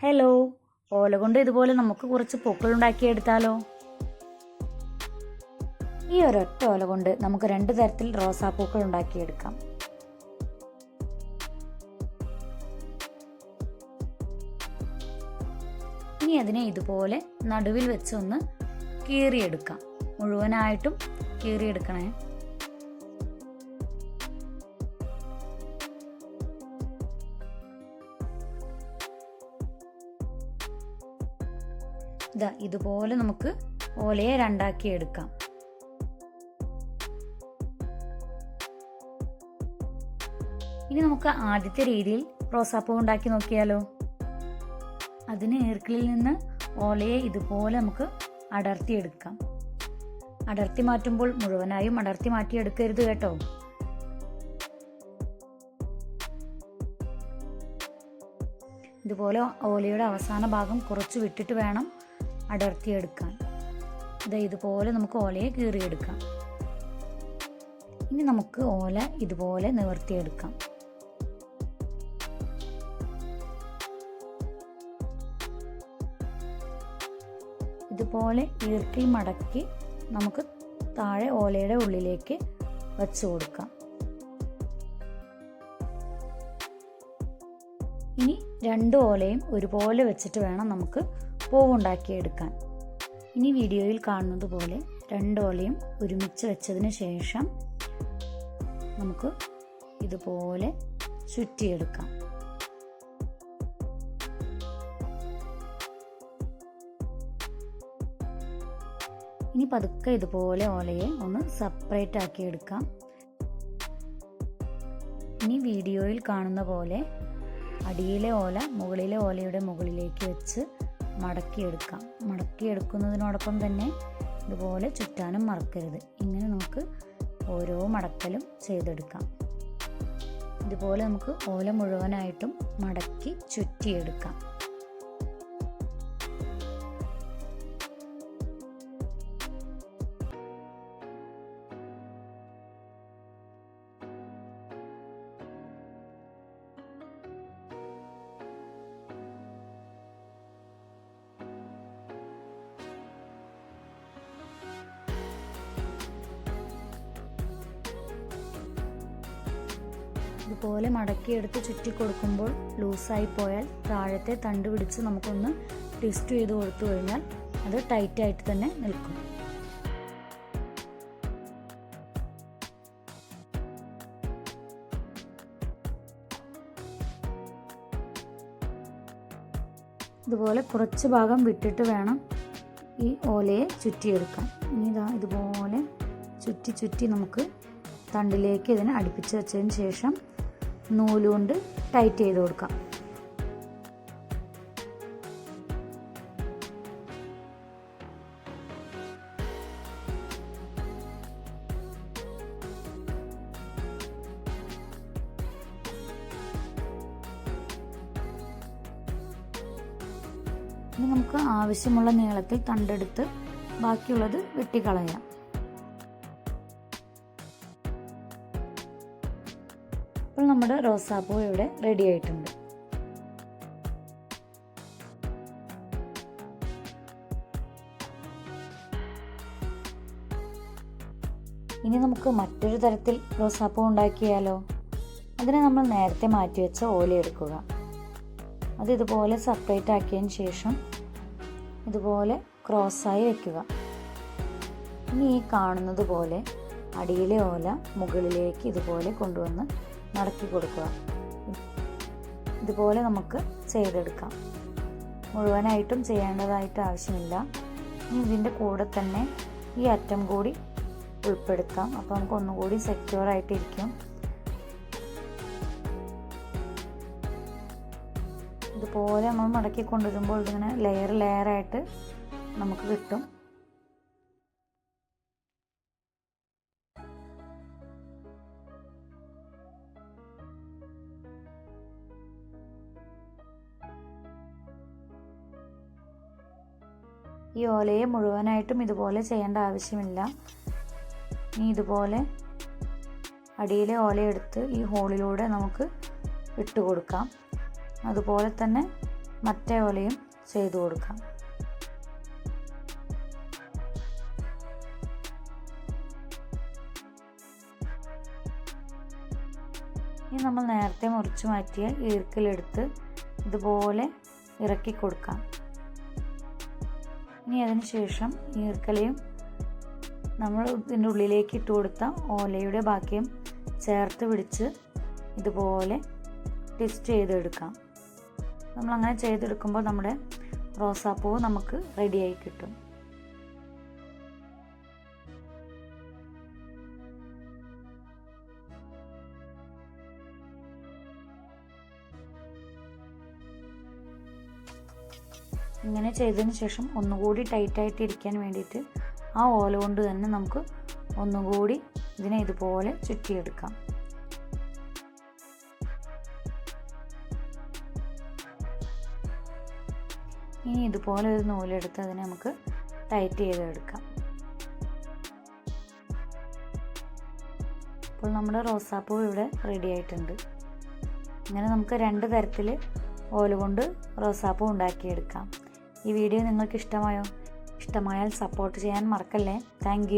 Hello. ഓല കൊണ്ട് ഇതുപോലെ നമുക്ക് കുറച്ച് പൂക്കൾ ഉണ്ടാക്കിയെടുത്താലോ ഈ ഒരൊറ്റ ഓല കൊണ്ട് നമുക്ക് രണ്ട് തരത്തിൽ റോസാപ്പൂക്കൾ ഉണ്ടാക്കിയെടുക്കാം ഇനി അതിനെ ഇതുപോലെ നടുവിൽ വെച്ചൊന്ന് കീറിയെടുക്കാം. മുഴുവനായിട്ടും കീറിയെടുക്കണേ. ഇതാ ഇതുപോലെ നമുക്ക് ഓലയെ രണ്ടാക്കി എടുക്കാം. ഇനി നമുക്ക് ആദ്യത്തെ രീതിയിൽ റോസാപ്പൂ ഉണ്ടാക്കി നോക്കിയാലോ? അതിന് ഏർക്കിളിൽ നിന്ന് ഓലയെ ഇതുപോലെ നമുക്ക് അടർത്തിയെടുക്കാം അടർത്തി മാറ്റുമ്പോൾ മുഴുവനായും അടർത്തി മാറ്റിയെടുക്കരുത് കേട്ടോ. ഇതുപോലെ ഓലയുടെ അവസാന ഭാഗം കുറച്ച് വിട്ടിട്ട് വേണം അടർത്തിയെടുക്കാൻ ഇത് ഇതുപോലെ നമുക്ക് ഓലയെ കീറിയെടുക്കാം. ഇനി നമുക്ക് ഓല ഇതുപോലെ നിവർത്തിയെടുക്കാം. ഇതുപോലെ ഈർക്കിൽ മടക്കി നമുക്ക് താഴെ ഓലയുടെ ഉള്ളിലേക്ക് വച്ചു കൊടുക്കാം. ഇനി രണ്ട് ഓലയും ഒരുപോലെ വെച്ചിട്ട് വേണം നമുക്ക് പൂവുണ്ടാക്കിയെടുക്കാൻ ഇനി വീഡിയോയിൽ കാണുന്നത് പോലെ രണ്ടോലയും ഒരുമിച്ച് വെച്ചതിന് ശേഷം നമുക്ക് ഇതുപോലെ ചുറ്റിയെടുക്കാം. ഇനി പതുക്കെ ഇതുപോലെ ഓലയെ ഒന്ന് സെപ്പറേറ്റ് ആക്കി എടുക്കാം ഇനി വീഡിയോയിൽ കാണുന്ന പോലെ അടിയിലെ ഓല മുകളിലെ ഓലയുടെ മുകളിലേക്ക് വെച്ച് മടക്കിയെടുക്കാം. മടക്കിയെടുക്കുന്നതിനോടൊപ്പം തന്നെ ഇതുപോലെ ചുറ്റാനും മറക്കരുത്. ഇങ്ങനെ നമുക്ക് ഓരോ മടക്കലും ചെയ്തെടുക്കാം. ഇതുപോലെ നമുക്ക് ഓല മുഴുവനായിട്ടും മടക്കി ചുറ്റിയെടുക്കാം. ഇതുപോലെ മടക്കിയെടുത്ത് ചുറ്റി കൊടുക്കുമ്പോൾ ലൂസായി പോയാൽ താഴത്തെ തണ്ട് പിടിച്ച് നമുക്കൊന്ന് ട്വിസ്റ്റ് ചെയ്ത് കൊടുത്തു കഴിഞ്ഞാൽ അത് ടൈറ്റ് ആയിട്ട് തന്നെ നിൽക്കും. ഇതുപോലെ കുറച്ച് ഭാഗം വിട്ടിട്ട് വേണം ഈ ഓലയെ ചുറ്റിയെടുക്കാൻ. ഇനി ഇതാ ഇതുപോലെ ചുറ്റി ചുറ്റി നമുക്ക് തണ്ടിലേക്ക് ഇതിനെ അടുപ്പിച്ച് വെച്ചതിന് ശേഷം നൂലുകൊണ്ട് ടൈറ്റ് ചെയ്ത് കൊടുക്കാം. ഇനി നമുക്ക് ആവശ്യമുള്ള നീളത്തിൽ തണ്ടെടുത്ത് ബാക്കിയുള്ളത് വെട്ടിക്കളയാം അപ്പോൾ നമ്മുടെ റോസാപ്പൂ ഇവിടെ റെഡി ആയിട്ടുണ്ട്. ഇനി നമുക്ക് മറ്റൊരു തരത്തിൽ റോസാപ്പൂ ഉണ്ടാക്കിയാലോ? അതിനെ നമ്മൾ നേരത്തെ മാറ്റി വെച്ച ഓല എടുക്കുക. അത് ഇതുപോലെ സെപ്പറേറ്റ് ആക്കിയതിന് ശേഷം ഇതുപോലെ ക്രോസായി വെക്കുക. ഇനി ഈ കാണുന്നത് പോലെ അടിയിലെ ഓല മുകളിലേക്ക് ഇതുപോലെ കൊണ്ടുവന്ന് മടക്കി കൊടുക്കുക. ഇതുപോലെ നമുക്ക് ചെയ്തെടുക്കാം. മുഴുവനായിട്ടും ചെയ്യേണ്ടതായിട്ട് ആവശ്യമില്ല. ഇനി ഇതിന്റെ കൂടെ തന്നെ ഈ അറ്റം കൂടി ഉൾപ്പെടുത്താം. അപ്പോൾ നമുക്ക് ഒന്നുകൂടി സെക്യൂർ ആയിട്ടിരിക്കും. ഇതുപോലെ നമ്മൾ മടക്കി കൊണ്ടുവരുമ്പോൾ ഇതിങ്ങനെ ലെയർ ലെയറായിട്ട് നമുക്ക് കിട്ടും. ഈ ഓലയെ മുഴുവനായിട്ടും ഇതുപോലെ ചെയ്യേണ്ട ആവശ്യമില്ല. ഇനി ഇതുപോലെ അടിയിലെ ഓലയെടുത്ത് ഈ ഹോളിലൂടെ നമുക്ക് ഇട്ട് കൊടുക്കാം. അതുപോലെ തന്നെ മറ്റേ ഓലയും ചെയ്തു കൊടുക്കാം. ഇനി നമ്മൾ നേരത്തെ മുറിച്ച് മാറ്റിയ ഈർക്കിലെടുത്ത് ഇതുപോലെ ഇറക്കി കൊടുക്കാം. ഇനി അതിന് ശേഷം ഈർക്കലയും നമ്മൾ ഇതിന്റെ ഉള്ളിലേക്ക് ഇട്ട് കൊടുത്ത ഓലയുടെ ബാക്കിയും ചേർത്ത് പിടിച്ച് ഇതുപോലെ ട്വിസ്റ്റ് ചെയ്തെടുക്കാം. നമ്മളങ്ങനെ ചെയ്തെടുക്കുമ്പോൾ നമ്മുടെ റോസാപ്പൂവ് നമുക്ക് റെഡിയായി കിട്ടും. ഇങ്ങനെ ചെയ്തതിന് ശേഷം ഒന്നുകൂടി ടൈറ്റായിട്ട് ഇരിക്കാൻ വേണ്ടിയിട്ട് ആ ഓല കൊണ്ട് തന്നെ നമുക്ക് ഒന്നുകൂടി ഇതിനെ ഇതുപോലെ ചുറ്റിയെടുക്കാം. ഇനി ഇതുപോലെ ഒരു നൂലെടുത്ത് അതിനെ നമുക്ക് ടൈറ്റ് ചെയ്തെടുക്കാം. അപ്പോൾ നമ്മുടെ റോസാപ്പൂ ഇവിടെ റെഡി ആയിട്ടുണ്ട്. ഇങ്ങനെ നമുക്ക് രണ്ട് തരത്തിൽ ഓല കൊണ്ട് റോസാപ്പൂ ഉണ്ടാക്കിയെടുക്കാം. ഈ വീഡിയോ നിങ്ങൾക്ക് ഇഷ്ടമായോ ഇഷ്ടമായാൽ സപ്പോർട്ട് ചെയ്യാൻ മറക്കല്ലേ. താങ്ക്